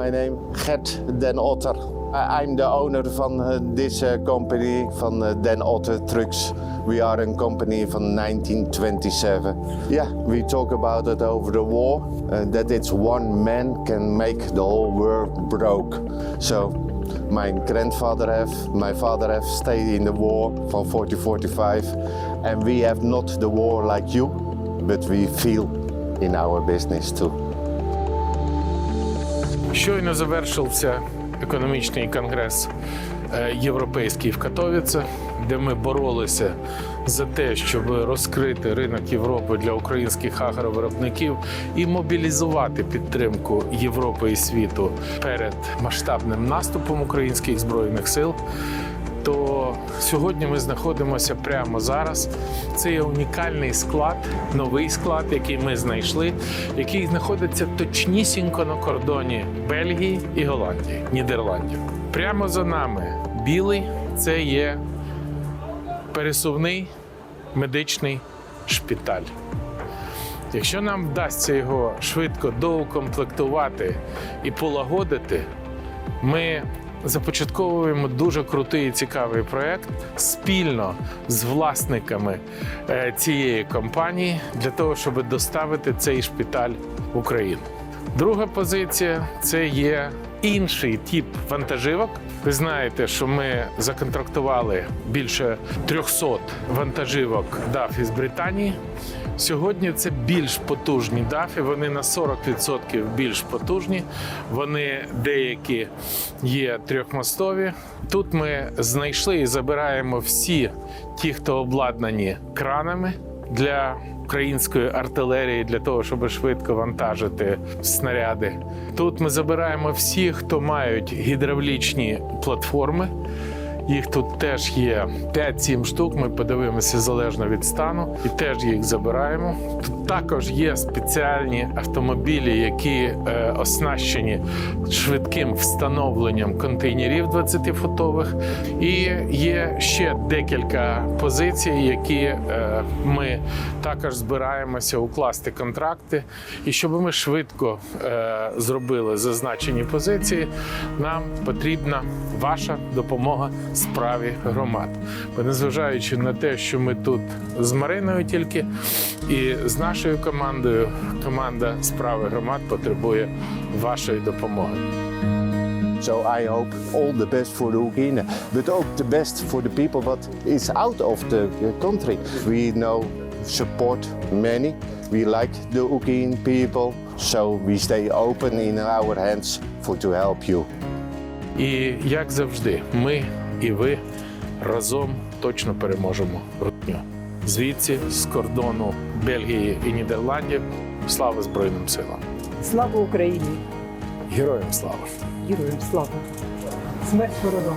my name Gert Den Otter. I- I'm the owner van uh, this uh, company van Den Otter Trucks. We are a company from 1927. Yeah, we talk about it over the war. uh, that it's one man can make the whole world broke. So my grandfather have, my father have stayed in the war from 4045, and we have not the war like you, but we feel in our business too. Щойно завершився економічний конгрес е, європейський в Катовіце, де ми боролися за те, щоб розкрити ринок Європи для українських агровиробників і мобілізувати підтримку Європи і світу перед масштабним наступом українських збройних сил. То сьогодні ми знаходимося прямо зараз. Це є унікальний склад, новий склад, який ми знайшли, який знаходиться точнісінько на кордоні Бельгії і Голландії, Нідерландів. Прямо за нами білий це є пересувний медичний шпиталь. Якщо нам вдасться його швидко доукомплектувати і полагодити, ми започатковуємо дуже крутий і цікавий проект спільно з власниками е, цієї компанії для того, щоб доставити цей шпиталь в Україну. Друга позиція це є інший тип вантажівок. Ви знаєте, що ми законтрактували більше 300 вантажівок DAF із Британії. Сьогодні це більш потужні дафи. Вони на 40% більш потужні. Вони деякі є трьохмостові. Тут ми знайшли і забираємо всі ті, хто обладнані кранами для української артилерії для того, щоб швидко вантажити снаряди. Тут ми забираємо всі, хто мають гідравлічні платформи. Їх тут теж є 5-7 штук. Ми подивимося залежно від стану, і теж їх забираємо. Тут також є спеціальні автомобілі, які е, оснащені швидким встановленням контейнерів 20-футових. І є ще декілька позицій, які е, ми також збираємося укласти контракти. І щоб ми швидко е, зробили зазначені позиції, нам потрібна ваша допомога справі громад. Бо незважаючи на те, що ми тут з Мариною тільки і з нашою командою, команда справи громад потребує вашої допомоги. So I hope all the best for the Ukraine, but also the best for the people what is out of the country. We know support many. We like the Ukraine people, so we stay open in our hands for to help you. І як завжди, ми і ви разом точно переможемо рутню. Звідси з кордону Бельгії і Нідерландів. Слава Збройним силам! Слава Україні! Героям слава! Героям слава! Смерть ворогам!